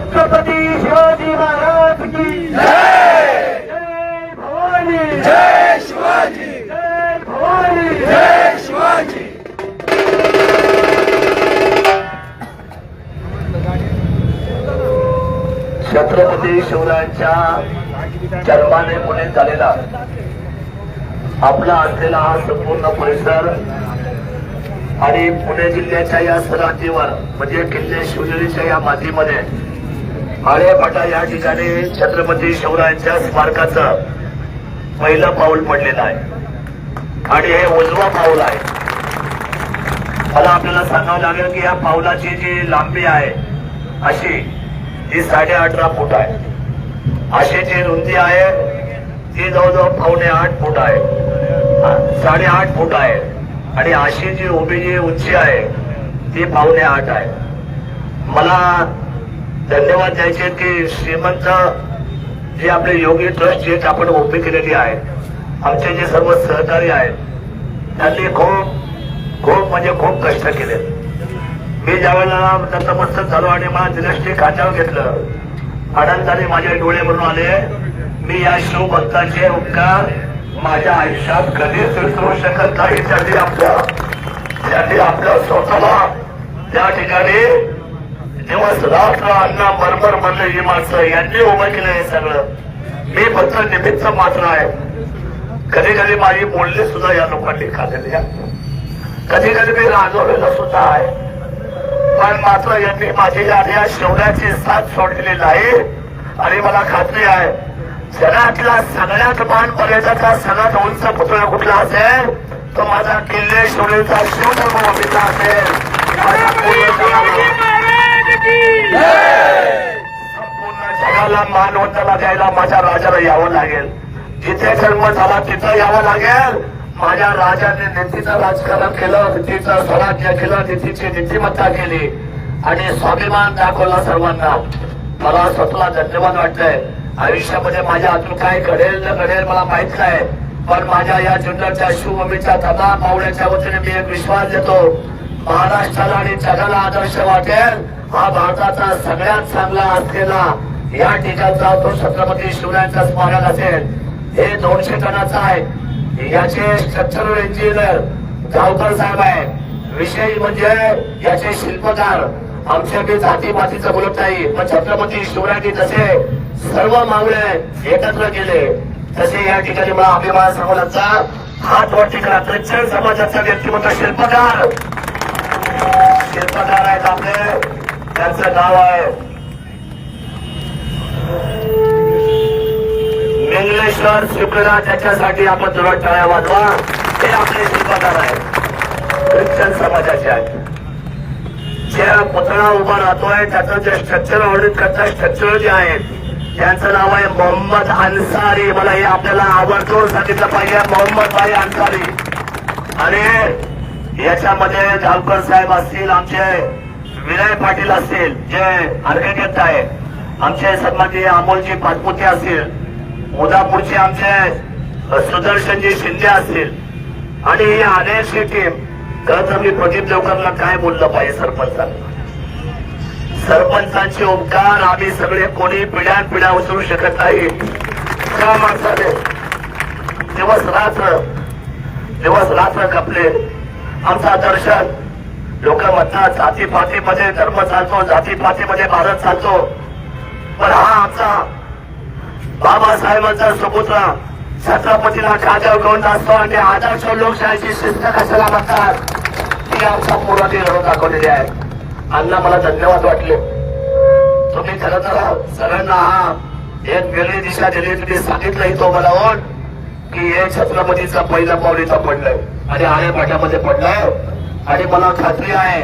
छत्रपती शिवाजी महाराज की जय। भवानी। जय शिवाजी। छत्रपती शिवरायांच्या जन्माने पुणे झालेला आपला असलेला हा संपूर्ण परिसर आणि पुणे जिल्ह्याच्या या सराटीवर म्हणजे किल्ले शिवनेरीच्या या मातीमध्ये आळेपाटा या ठिकाणी छत्रपती शिवरायांच्या स्मारकाचं पहिलं पाऊल पडलेलं आहे. आणि हे उजवा पाऊल आहे. मला आपल्याला सांगावं लागेल की या पाऊलाची जी लांबी आहे अशी ही साडे अठरा फूट आहे. अशी जी रुंदी आहे ती जवळजवळ पावणे आठ फूट आहे. साडेआठ फूट आहे. आणि अशी जी उभी जी उंची आहे ती पावणे आठ आहे. मला धन्यवाद द्यायचे की श्रीमंत जे आपले योगी ट्रस्ट जे आपण उभी केलेली आहे आमचे जे सर्व सहकारी आहेत त्यांनी खूप खूप म्हणजे खूप कष्ट केले. मी ज्यावेळेला नतमस्तक झालो आणि मला दिनष्टी खात्यावर घेतलं आनंदाने माझे डोळे म्हणून आले मी या शिवभक्ताचे उपकार माझ्या आयुष्यात कधीच विसरू शकत नाही त्यांनी आपल्या त्यांनी आपल्या स्वतःला त्या ठिकाणी दिवस रात्र अण्णा बरोबर म्हणलं ही माणसं यांनी उभं केलं हे सगळं. मी फक्त निमित्त मात्र आहे. कधी कधी माझी बोलणी सुद्धा या लोकांनी खाल्लेली आहे. कधी कधी मी राजवलेलं सुद्धा आहे. पण मात्र यांनी माझी या शेवण्याची साथ सोडलेली नाही आणि मला खात्री आहे जगातला सगळ्यात मान पर्यटकाचा सगळ्यात उंच पुतळा कुठला असेल तो माझा किल्ले शिवण्याचा शिवधर्म असेल. संपूर्ण जगाला मानवताला द्यायला माझ्या राजाला यावं लागेल. जिथे जन्म झाला तिथं यावं लागेल. माझ्या राजाने नीतीचं राजकारण केलं नीतीचं स्वराज्य केलं नीतीची नीतिमत्ता केली. आणि स्वाभिमान दाखवला सर्वांना. मला स्वतःला धन्यवाद वाटतंय. आयुष्यामध्ये माझ्या अजून काय घडेल न घडेल मला माहीत नाही. पण माझ्या या जुन्नरच्या शिवभूमीच्या तमाम मावळ्याच्या वतीने मी एक विश्वास देतो. महाराष्ट्राला आणि जगाला आदर्श वाटेल. हा भारताचा सगळ्यात चांगला असलेला या ठिकाणचा तो छत्रपती शिवरायांचा स्मारक असेल. हे दोनशे टनाचा आहे. याचे स्ट्रक्चरल इंजिनियर गावकर साहेब आहे विशेष म्हणजे याचे शिल्पकार आमच्या बी जाती मातीचं बोलत नाही पण छत्रपती शिवरायांनी जसे सर्व मागणे एकत्र केले तसे या ठिकाणी मला अभिमान समाजाचा हात वाटी करा ख्रिश्चन समाजाचा व्यक्तिमत्व शिल्पकार. शिल्पकार आहेत आपले. त्यांचं नाव आहे मिंगलेश्वर शुक्ला त्याच्यासाठी आपण जोरात टाळ्या वाजवा. हे आपले शिल्पकार आहेत. ख्रिश्चन समाजाचे आहेत. जे पुतळा उभा राहतोय त्याचं जे स्ट्रक्चर ऑडिट करतात स्ट्रक्चर जे आहेत त्यांचं नाव आहे मोहम्मद अन्सारी. मला हे आपल्याला आवडतो सांगितलं पाहिजे मोहम्मद भाई अन्सारी. आणि याच्यामध्ये जावकर साहेब असतील आमचे विनय पाटील असतील जे आर्किटेक्ट आहे आमचे सन्माननीय अमोलजी पाचपुते असतील उदापूरचे आमचे सुदर्शनजी शिंदे असतील. आणि ही अनेकशी टीम खरं तर मी प्रदीप देवकरला काय बोललं पाहिजे सरपंचांना? सरपंचांचे उपकार आम्ही सगळे कोणी पिढ्यान पिढ्या उचलू शकत नाही. त्या माणसाने? दिवस रात्र दिवस रात्र कपले. आमचा दर्शन लोक म्हणतात जातीपातीमध्ये धर्म चालतो जाती पातीमध्ये भारत चालतो. पण हा आमचा बाबासाहेबांचा सुपुत्र छत्रपतीला खात्यावर घेऊन असतो आणि आदर्श लोकशाहीची शिस्त कशाला म्हणतात? ती आमच्या पोराने लढून दाखवलेली आहे. अण्णा मला धन्यवाद वाटले. तुम्ही खरं तर सगळ्यांना हा एक वेगळी दिशा दिली तुम्ही सांगितलंही तो मला ओढ की हे छत्रपतीचा पहिला पाऊल इथं पडलंय. आणि आळे पडलाय. आणि मला खात्री आहे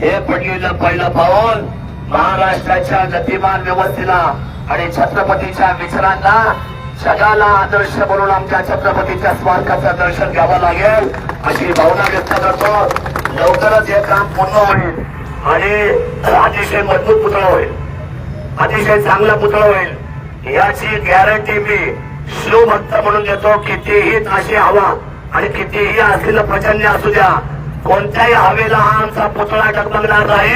हे पडलेलं पहिलं पाऊल महाराष्ट्राच्या गतिमान व्यवस्थेला आणि छत्रपतीच्या विचारांना जगाला आदर्श म्हणून आमच्या छत्रपतीच्या स्मारकाचं दर्शन घ्यावं लागेल अशी भावना व्यक्त करतो. लवकरच हे काम पूर्ण होईल आणि अतिशय मजबूत पुतळा होईल. अतिशय चांगला पुतळा होईल. याची गॅरंटी मी शिवभक्त म्हणून देतो कितीही ताशी हवा आणि कितीही असलेलं प्रचंड असू द्या कोणत्याही हवेला हा आमचा पुतळा डगमगणार नाही.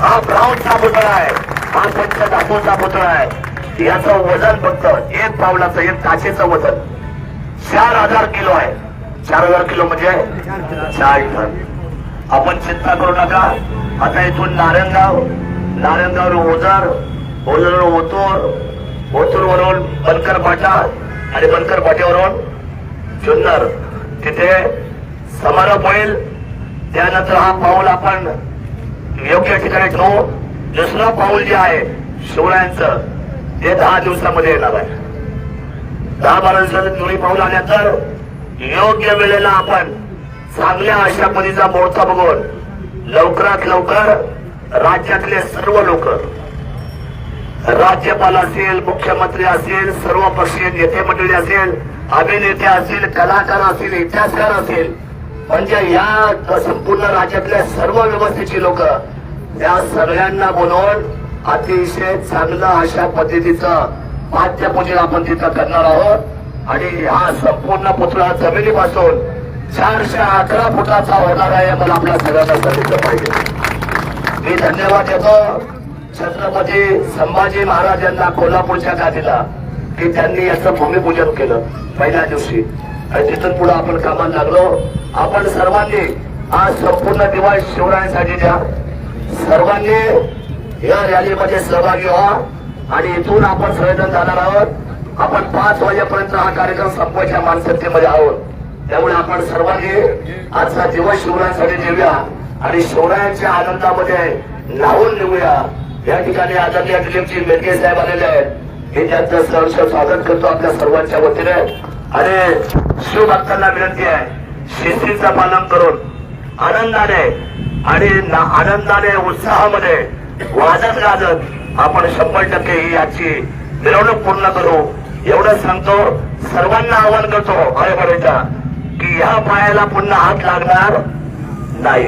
हा ब्राऊनचा पुतळा आहे. हा पंचधातूचा पुतळा आहे. याचं वजन फक्त एक पावलाचं एक काशीचं वजन. चार हजार किलो आहे. चार हजार किलो म्हणजे चार टन. आपण चिंता करू नका. आता इथून नारायणगाव नारायणगाव ओझर ओझर ओतूर ओतूरवरून बनकर पाटा आणि बनकर फाट्यावरून जुन्नर. तिथे समारोप होईल. त्यानंतर हा पाऊल आपण योग्य ठिकाणी ठेवू. दुसरं पाऊल जे आहे शिवरायांचं ते दहा दिवसामध्ये येणार आहे. दहा बारा दिवसाचं दोन्ही पाऊल आल्यानंतर योग्य वेळेला आपण चांगल्या अशा पद्धतीचा मोर्चा बघून लवकरात लवकर राज्यातले सर्व लोक राज्यपाल असेल मुख्यमंत्री असेल सर्व पक्षीय नेते मंडळी असेल अभिनेते असतील कलाकार असतील इतिहासकार असेल म्हणजे या संपूर्ण राज्यातल्या सर्व व्यवस्थेची लोक या सगळ्यांना बोलवून अतिशय चांगलं अशा पद्धतीचं पाठ्यपूजन आपण तिथं करणार आहोत. आणि हा संपूर्ण पुतळा जमिनीपासून चारशे अकरा फुटाचा होणार आहे मला आपल्या सगळ्यांना सांगितलं पाहिजे. मी धन्यवाद देतो. छत्रपती संभाजी महाराजांना कोल्हापूरच्या गादीला की त्यांनी याचं भूमिपूजन केलं पहिल्या दिवशी. आणि तिथून पुढे आपण कामाला लागलो. आपण सर्वांनी आज संपूर्ण दिवस शिवरायांसाठी द्या. सर्वांनी या रॅलीमध्ये सहभागी व्हा. आणि इथून आपण सगळेजण जाणार आहोत. आपण पाच वाजेपर्यंत हा कार्यक्रम संपवायच्या मानसिकतेमध्ये आहोत. त्यामुळे आपण सर्वांनी आजचा दिवस शिवरायांसाठी देऊया. आणि शिवरायांच्या आनंदामध्ये नाहून निघूया. या ठिकाणी आदरणीय दिलीपजी मेटके साहेब आलेले आहेत. हे त्यांचं सहर्ष स्वागत करतो आपल्या सर्वांच्या वतीने. आणि शिवभक्तांना विनंती आहे. शिस्तीचं पालन करून आनंदाने आणि आनंदाने उत्साहामध्ये वाजत गाजत आपण शंभर टक्के ही याची मिरवणूक पूर्ण करू. एवढं सांगतो सर्वांना आवाहन करतो खरे बरेचा की या पायाला पुन्हा हात लागणार नाही.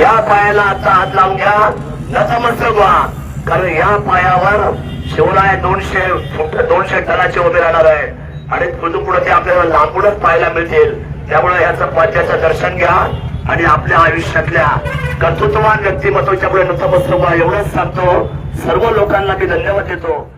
या पायाला आता हात लावून घ्या नतमस्तक व्हा. कारण या पायावर शिवराय दोनशे फुट दोनशे टनाचे उभे राहणार आहे. आणि पुढे ते आपल्याला लांबूनच पाहायला मिळतील. त्यामुळे याचं पाच्याचं दर्शन घ्या आणि आपल्या आयुष्यातल्या कर्तृत्ववान व्यक्तिमत्वाच्या पुढे नतमस्तक एवढंच सांगतो. सर्व लोकांना मी धन्यवाद देतो.